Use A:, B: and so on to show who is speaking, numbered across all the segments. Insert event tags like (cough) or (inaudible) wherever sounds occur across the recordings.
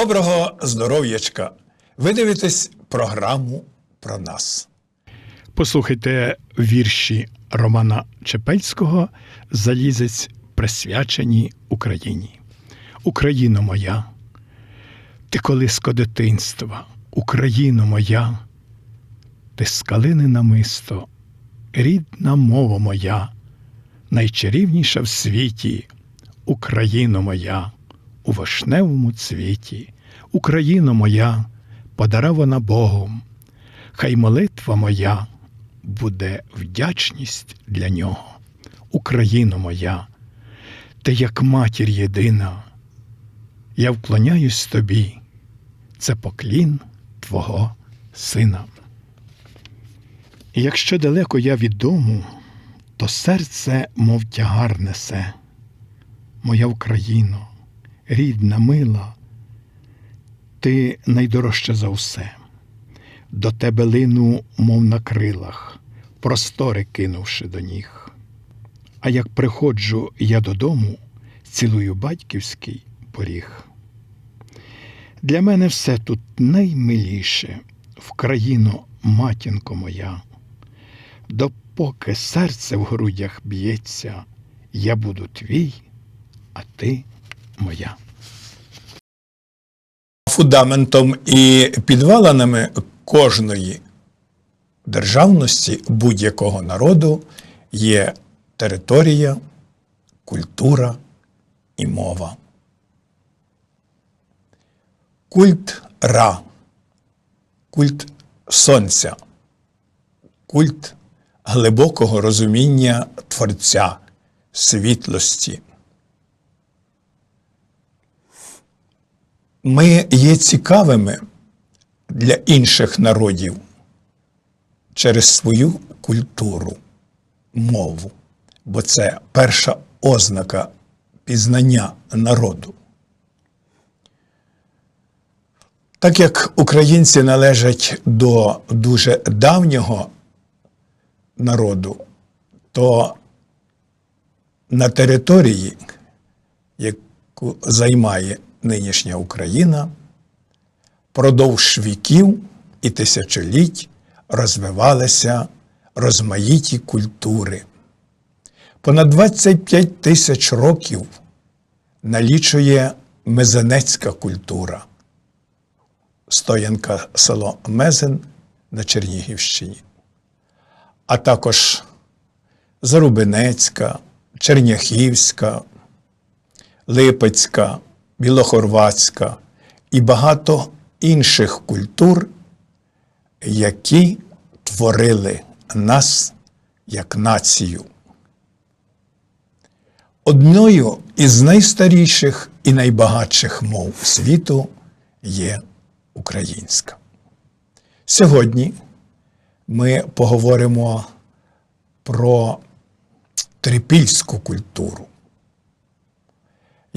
A: Доброго здоров'ячка! Ви дивитесь програму про нас.
B: Послухайте вірші Романа Чепельського Залізець присвячені Україні. Україно моя, ти колиско дитинства, Україно моя, ти скалини намисто, рідна мова моя, найчарівніша в світі, Україно моя, у вишневому цвіті, Україно моя, подарована Богом. Хай молитва моя буде вдячність для нього. Україно моя, ти як матір єдина, я вклоняюсь тобі, це поклін Твого сина. Якщо далеко я від дому, то серце, мов тягар несе. Моя Україно, рідна, мила, ти найдорожча за все до тебе лину, мов на крилах, простори кинувши до ніг. А як приходжу я додому, цілую батьківський поріг. Для мене все тут наймиліше, в країну матінко моя. Допоки серце в грудях б'ється, я буду твій, а ти моя.
A: Фундаментом і підвалинами кожної державності будь-якого народу є територія, культура і мова. Культ Ра, культ сонця, культ глибокого розуміння Творця, світлості. Ми є цікавими для інших народів через свою культуру, мову, бо це перша ознака пізнання народу. Так як українці належать до дуже давнього народу, то на території, яку займає нинішня Україна, продовж віків і тисячоліть розвивалися розмаїті культури. Понад 25 тисяч років налічує мезенецька культура, стоянка село Мезен на Чернігівщині, а також Зарубинецька, Черняхівська, Липецька, Білохорватська і багато інших культур, які творили нас як націю. Одною із найстаріших і найбагатших мов світу є українська. Сьогодні ми поговоримо про трипільську культуру,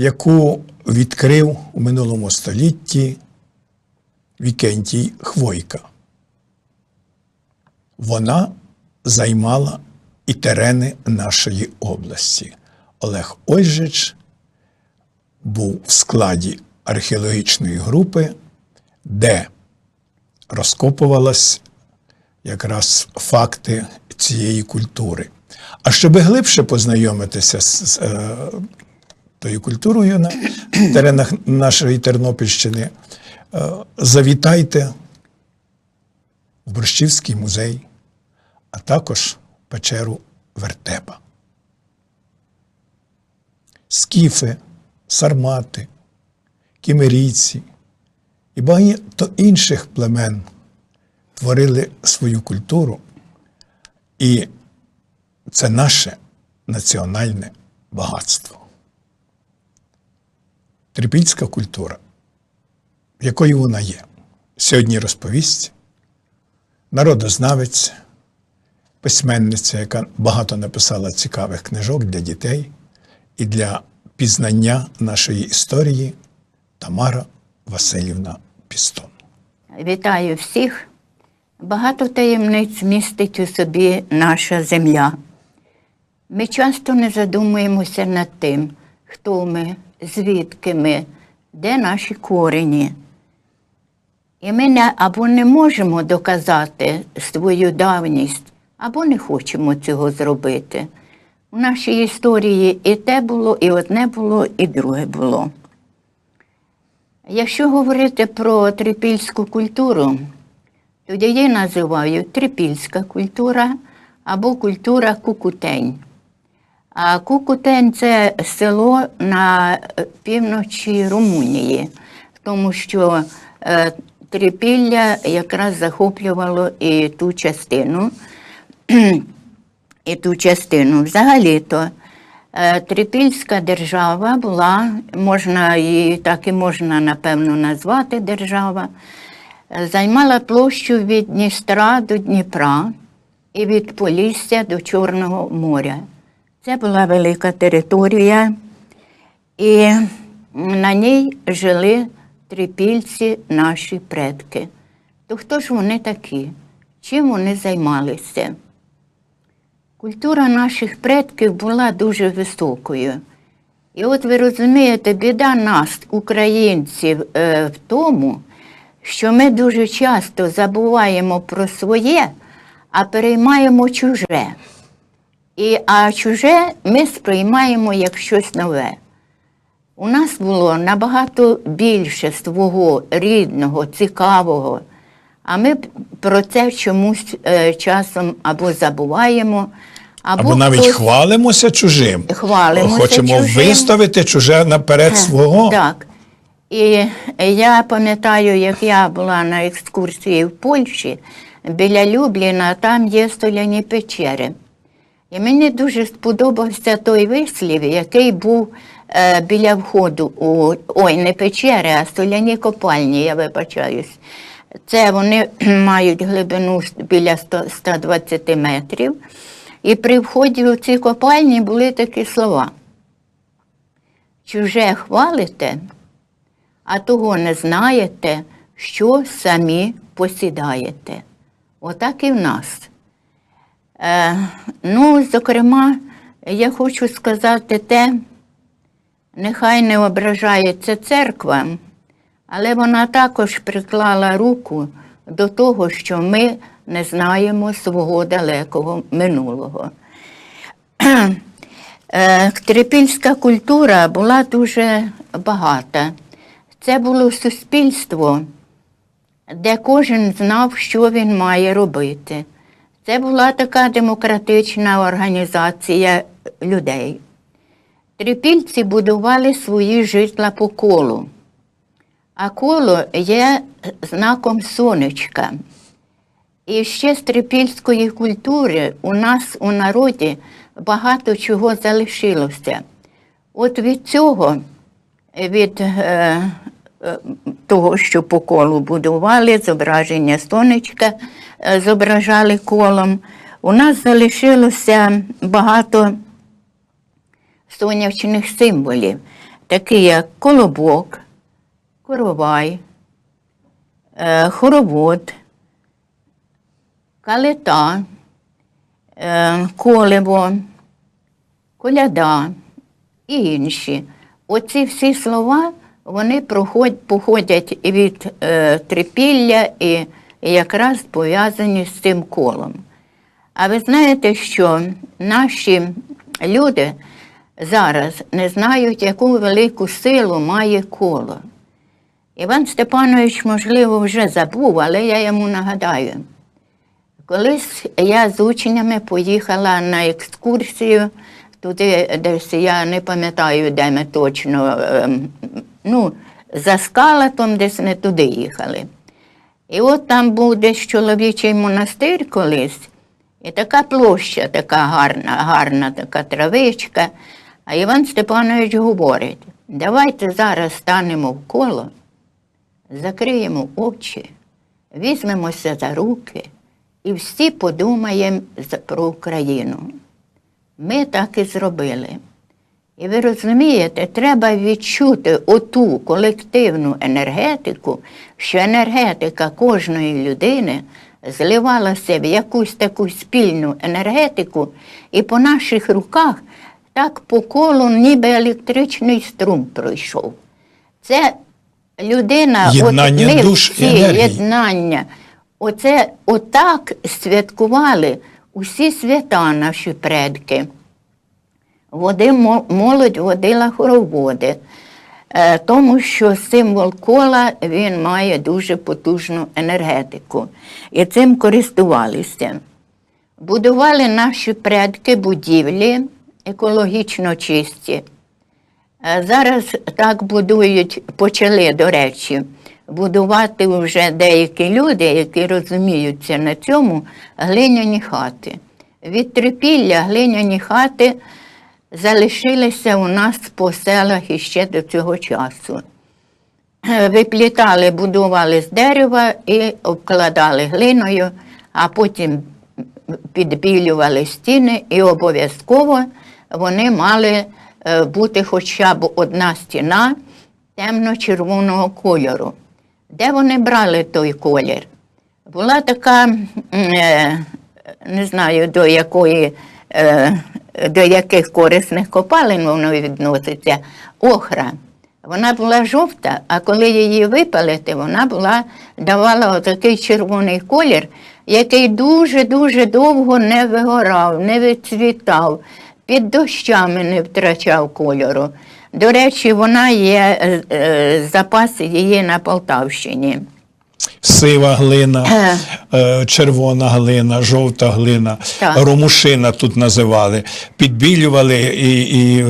A: яку відкрив у минулому столітті Вікентій Хвойка. Вона займала і терени нашої області. Олег Ольжич був в складі археологічної групи, де розкопувалась якраз факти цієї культури. А щоб глибше познайомитися з, е, тою культурою на теренах нашої Тернопільщини, е, завітайте в Борщівський музей, а також печеру Вертепа. Скіфи, сармати, кімерійці і багато інших племен творили свою культуру, і це наше національне багатство. Трипільська культура, якою вона є, сьогодні розповість народознавець, письменниця, яка багато написала цікавих книжок для дітей і для пізнання нашої історії Тамара Васильівна Пістон.
C: Вітаю всіх. Багато таємниць містить у собі наша земля. Ми часто не задумуємося над тим, хто ми, звідки ми, де наші корені. І ми не, або не можемо доказати свою давність, або не хочемо цього зробити. У нашій історії і те було, і одне було, і друге було. Якщо говорити про трипільську культуру, то її називають трипільська культура або культура Кукутень. Кукутень це село на е, півночі Румунії, тому що е, Трипілля якраз захоплювало і ту частину. (clears throat) і ту частину. Взагалі-то е, Трипільська держава була, можна її так і можна напевно назвати держава, займала площу від Дністра до Дніпра і від Полісся до Чорного моря. Це була велика територія, і на ній жили трипільці наші предки. То хто ж вони такі? Чим вони займалися? Культура наших предків була дуже високою. І от ви розумієте, біда нас, українців, е, в тому, що ми дуже часто забуваємо про своє, а переймаємо чуже. І, а чуже ми сприймаємо як щось нове. У нас було набагато більше свого рідного, цікавого, а ми про це чомусь е, часом або забуваємо, або,
A: Або навіть
C: хтось-
A: хвалимося чужим.
C: Хвалимося
A: Хочемо
C: чужим.
A: виставити чуже наперед свого.
C: Так. І я пам'ятаю, як я була на екскурсії в Польщі, біля Любліна, там є столяні печери. І мені дуже сподобався той вислів, який був е, біля входу у ой, не печери, а столяні копальні, я вибачаюсь. Це вони (clears throat) мають глибину біля 100 120 метрів. І при вході у ці копальні були такі слова. Чуже хвалите, а того не знаєте, що самі посідаєте. Отак і в нас. Е, ну, зокрема, я хочу сказати те, нехай не ображається церква, але вона також приклала руку до того, що ми не знаємо свого далекого минулого. (clears throat) Е, Трипільська культура була дуже багата. Це було суспільство, де кожен знав, що він має робити. Це була така демократична організація людей. Трипільці будували свої житла по колу, а коло є знаком сонечка. І ще з трипільської культури у нас у народі багато чого залишилося. От від цього, від е, е, того, що по колу будували, зображення сонечка зображали колом, у нас залишилося багато сонячних символів, такі як колобок, коровай, е, хоровод, калита, е, колево, коляда і інші. Оці всі слова вони походять від е, трипілля і якраз пов'язані з цим колом. А ви знаєте, що наші люди зараз не знають, яку велику силу має коло. Іван Степанович, можливо, вже забув, але я йому нагадаю. Колись я з учнями поїхала на екскурсію туди, десь я не пам'ятаю, де ми точно, ем, ну, за скалатом десь не туди їхали. І от там був десь чоловічий монастир колись, і така площа, така гарна, гарна така травичка. А Іван Степанович говорить: давайте зараз станемо в коло, закриємо очі, візьмемося за руки і всі подумаємо про Україну. Ми так і зробили. І ви розумієте, треба відчути оту колективну енергетику, що енергетика кожної людини зливалася в якусь таку спільну енергетику, і по наших руках так по колу ніби електричний струм пройшов. Це людина,
A: Єднання
C: от ми
A: душ
C: всі, єднання. Оце отак святкували усі свята наші предки. Води, молодь водила хороводи, е, тому що символ кола він має дуже потужну енергетику. І цим користувалися. Будували наші предки будівлі екологічно чисті. Е, Зараз так будують, почали, до речі, будувати вже деякі люди, які розуміються на цьому, глиняні хати. Від трипілля глиняні хати залишилися у нас по селах іще до цього часу. (clears throat) Виплітали, будували з дерева і обкладали глиною, а потім підбілювали стіни, і обов'язково вони мали е, бути хоча б одна стіна темно-червоного кольору. Де вони брали той колір? Була така, е, не знаю, до якої, е, до яких корисних копалин воно відноситься, охра. Вона була жовта, а коли її випалити, вона була, давала отакий червоний колір, який дуже-дуже довго не вигорав, не відцвітав, під дощами не втрачав кольору. До речі, вона є, е, е, запаси її на Полтавщині.
A: Сива глина, е, червона глина, жовта глина,
C: Так.
A: ромушина тут називали. Підбілювали і, і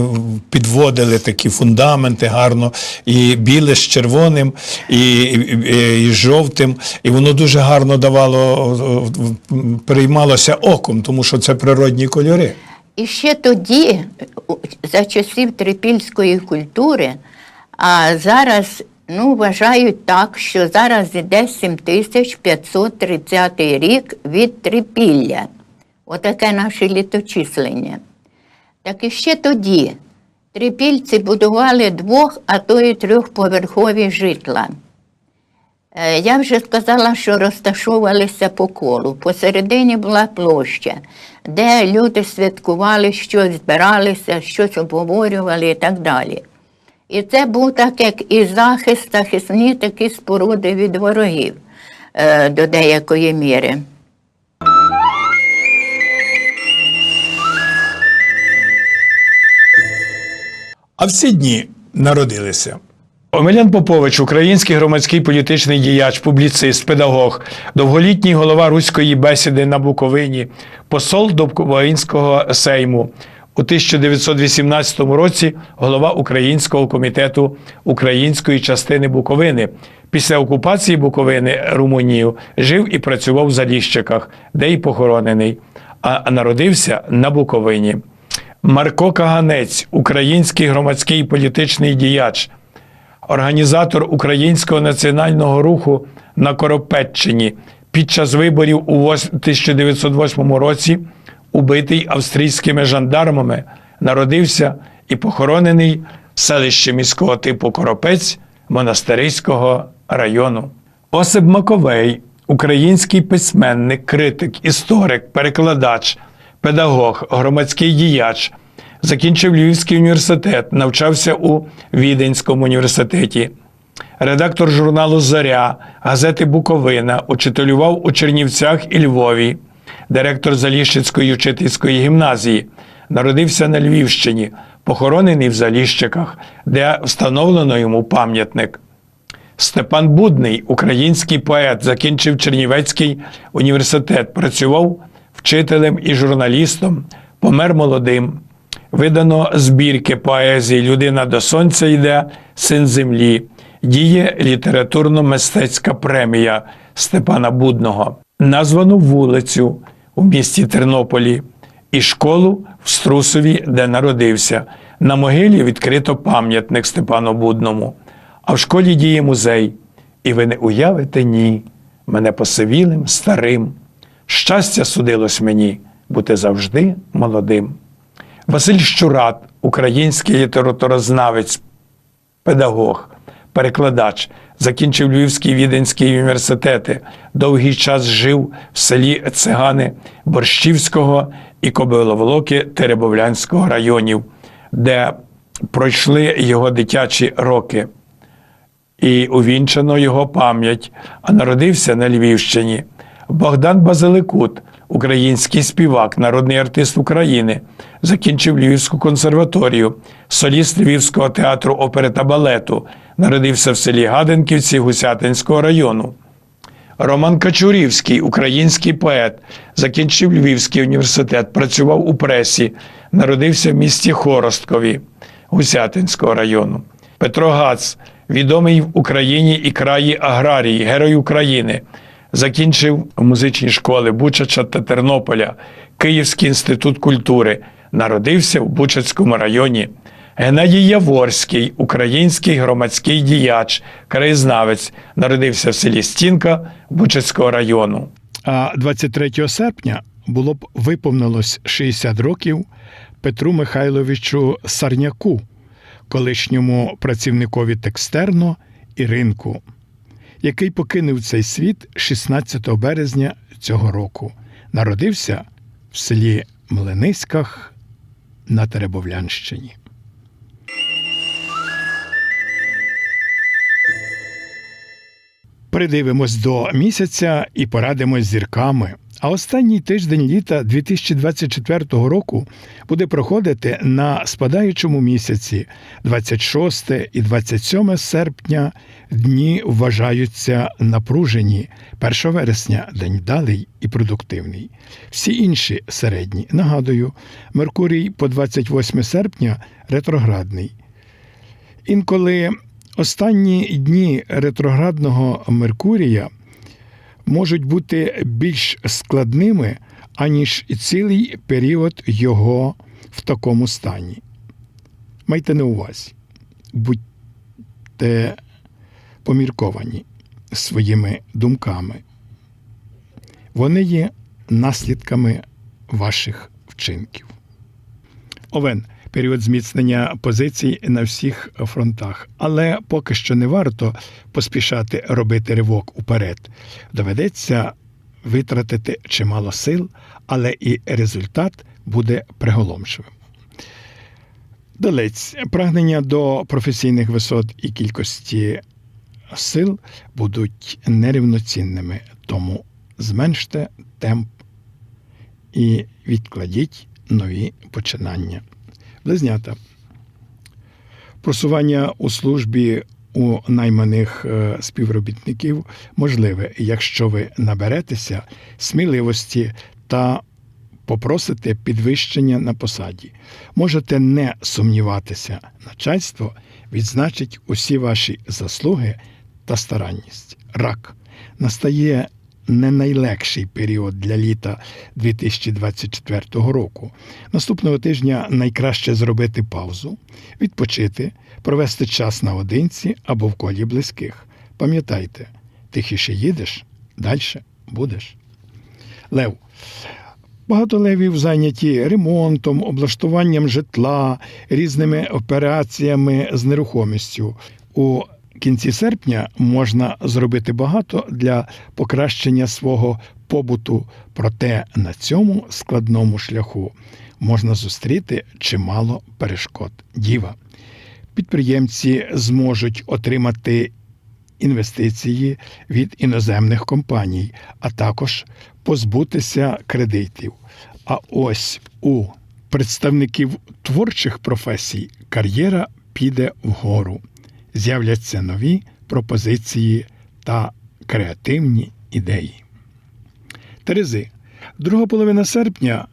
A: підводили такі фундаменти гарно, і біле з червоним, і, і, і жовтим. І воно дуже гарно давало, о, оком, тому що це природні кольори.
C: І ще тоді, за часів трипільської культури, а зараз ну, вважають так, що зараз іде 7530 рік від трипілля. Отаке наше літочислення. Так і ще тоді трипільці будували двох, а то й трьохповерхові житла. Е, Я вже сказала, що розташовувалися по колу. Посередині була площа, де люди святкували, щось збиралися, щось обговорювали і так далі. І це був так, як і захист, захисні такі споруди від ворогів е, до деякої міри.
A: А в ці дні народилися
D: Омелян Попович, український громадський політичний діяч, публіцист, педагог, довголітній голова руської бесіди на Буковині, посол до Буковинського сейму. У 1918 році голова Українського комітету української частини Буковини. Після окупації Буковини Румунією жив і працював в Заліщиках, де й похоронений, а народився на Буковині. Марко Каганець, український громадський політичний діяч, організатор українського національного руху на Коропеччині під час виборів у 1908 році, убитий австрійськими жандармами, народився і похоронений в селищі міського типу Коропець Монастириського району. Осип Маковей, український письменник, критик, історик, перекладач, педагог, громадський діяч, закінчив Львівський університет, навчався у Віденському університеті. Редактор журналу Заря, газети Буковина, учителював у Чернівцях і Львові, директор Заліщицької учительської гімназії. Народився на Львівщині, похоронений в Заліщиках, де встановлено йому пам'ятник. Степан Будний, український поет, закінчив Чернівецький університет, працював вчителем і журналістом, помер молодим. Видано збірки поезії Людина до сонця йде, син землі. Діє літературно-мистецька премія Степана Будного. Названо вулицю у місті Тернополі і школу в Струсові, де народився. На могилі відкрито пам'ятник Степану Будному. А в школі діє музей. І ви не уявите ні, мене посивілим, старим. Щастя судилось мені бути завжди молодим. Василь Щурат, український літературознавець, педагог, перекладач, закінчив Львівський Віденський університети, довгий час жив в селі Цигани Борщівського і Кобиловолоки Теребовлянського районів, де пройшли його дитячі роки. і увінчано його пам'ять, а народився на Львівщині. Богдан Базиликут, український співак, народний артист України, закінчив Львівську консерваторію, соліст Львівського театру опери та балету, народився в селі Гаденківці Гусятинського району. Роман Качурівський, український поет, закінчив Львівський університет, працював у пресі, народився в місті Хоросткові Гусятинського району. ПетроГац, відомий в Україні і краї аграрії, герой України, закінчив музичні школи Бучача та Тернополя, Київський інститут культури, народився в Бучацькому районі. Геннадій Яворський, український громадський діяч, краєзнавець, народився в селі Стінка Бучацького району.
B: А 23 серпня було б виповнилось 60 років Петру Михайловичу Сарняку, колишньому працівникові текстерно і ринку, який покинув цей світ 16 березня цього року. Народився в селі Млениськах на Теребовлянщині. Придивимось до місяця і порадимось зірками. А останній тиждень літа 2024 року буде проходити на спадаючому місяці 26 і 27 серпня дні вважаються напружені. 1 вересня день вдалий і продуктивний. Всі інші середні. Нагадую, Меркурій по 28 серпня ретроградний. Інколи останні дні ретроградного Меркурія можуть бути більш складними, аніж цілий період його в такому стані. Майте на увазі, будьте помірковані своїми думками. Вони є наслідками ваших вчинків. Овен період зміцнення позицій на всіх фронтах, але поки що не варто поспішати робити ривок уперед. Доведеться витратити чимало сил, але і результат буде приголомшивим. Долець прагнення до професійних висот і кількості сил будуть нерівноцінними, тому зменште темп і відкладіть нові починання. Близнята. Просування у службі у найманих е, співробітників можливе, якщо ви наберетеся сміливості та попросите підвищення на посаді. Можете не сумніватися, начальство відзначить усі ваші заслуги та старанність. Рак настає не найлегший період для літа 2024 року. Наступного тижня найкраще зробити паузу, відпочити, провести час наодинці або в колі близьких. Пам'ятайте, тихіше їдеш, далі будеш. Лев. Багато левів зайняті ремонтом, облаштуванням житла, різними операціями з нерухомістю. У кінці серпня можна зробити багато для покращення свого побуту, проте на цьому складному шляху можна зустріти чимало перешкод. Діва. Підприємці зможуть отримати інвестиції від іноземних компаній, а також позбутися кредитів. А ось у представників творчих професій кар'єра піде вгору з'являться нові пропозиції та креативні ідеї. Терези, друга половина серпня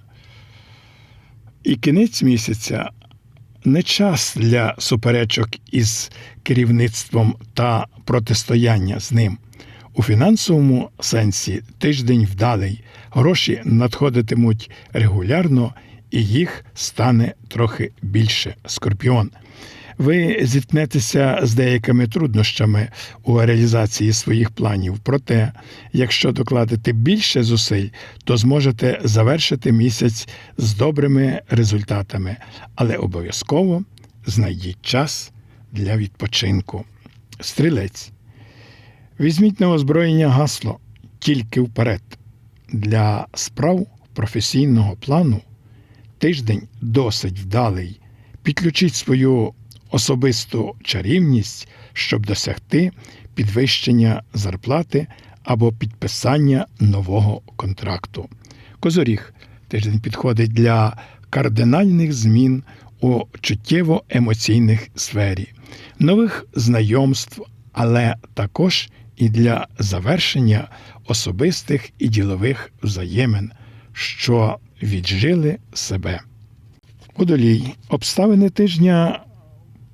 B: і кінець місяця не час для суперечок із керівництвом та протистояння з ним. У фінансовому сенсі тиждень вдалий, гроші надходитимуть регулярно, і їх стане трохи більше. Скорпіон – ви зіткнетеся з деякими труднощами у реалізації своїх планів. Проте, якщо докладете більше зусиль, то зможете завершити місяць з добрими результатами, але обов'язково знайдіть час для відпочинку. Стрілець. Візьміть на озброєння гасло тільки вперед. Для справ професійного плану тиждень досить вдалий. Підключіть свою особисту чарівність, щоб досягти підвищення зарплати або підписання нового контракту. Козоріг тиждень підходить для кардинальних змін у чуттєво-емоційних сфері, нових знайомств, але також і для завершення особистих і ділових взаємин, що віджили себе. Водолій. Обставини тижня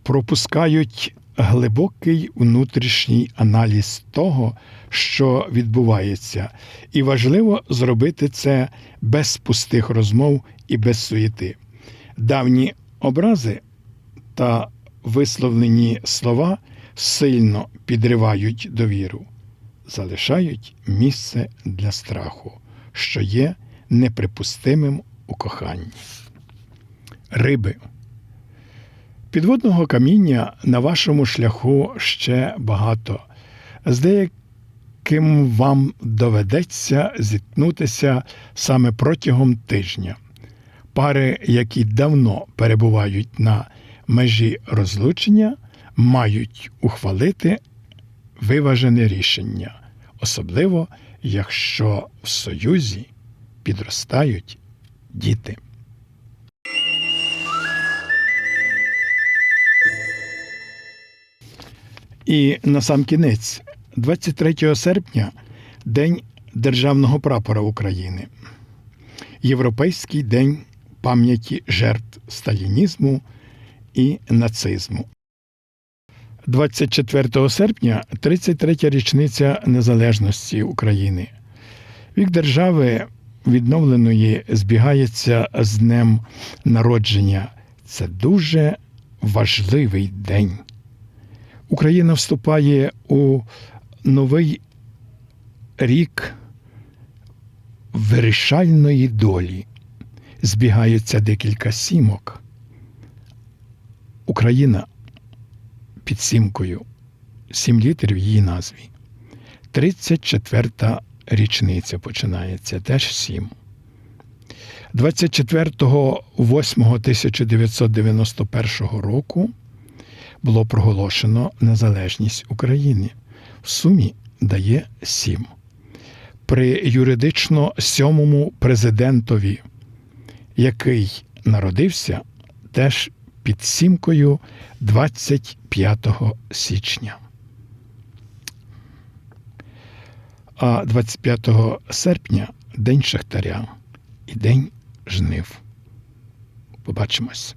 B: пропускають глибокий внутрішній аналіз того, що відбувається, і важливо зробити це без пустих розмов і без суєти. Давні образи та висловлені слова сильно підривають довіру, залишають місце для страху, що є неприпустимим у коханні. Риби. Підводного каміння на вашому шляху ще багато. З деяким вам доведеться зіткнутися саме протягом тижня. Пари, які давно перебувають на межі розлучення, мають ухвалити виважене рішення, особливо якщо в союзі підростають діти. І на сам кінець, 23 серпня, День Державного прапора України, Європейський день пам'яті жертв сталінізму і нацизму. 24 серпня 33 річниця незалежності України. Вік держави відновленої збігається з днем народження. Це дуже важливий день. Україна вступає у новий рік вирішальної долі. Збігаються декілька сімок. Україна під сімкою, сім літерів її назві. 34-та річниця починається, теж сім. 24.08.1991 року було проголошено незалежність України. В сумі дає сім. При юридично сьомому президентові, який народився теж під сімкою 25 січня. А 25 серпня День Шахтаря і День жнив. Побачимось.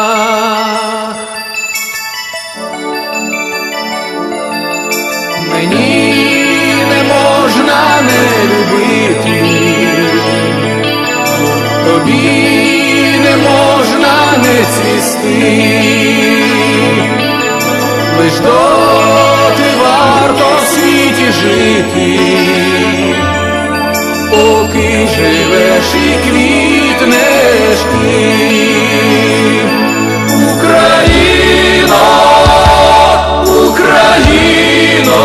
E: буде цвісти, лиш доти варто в світі жити, поки живеш і квітнеш ти. Україно, Україно.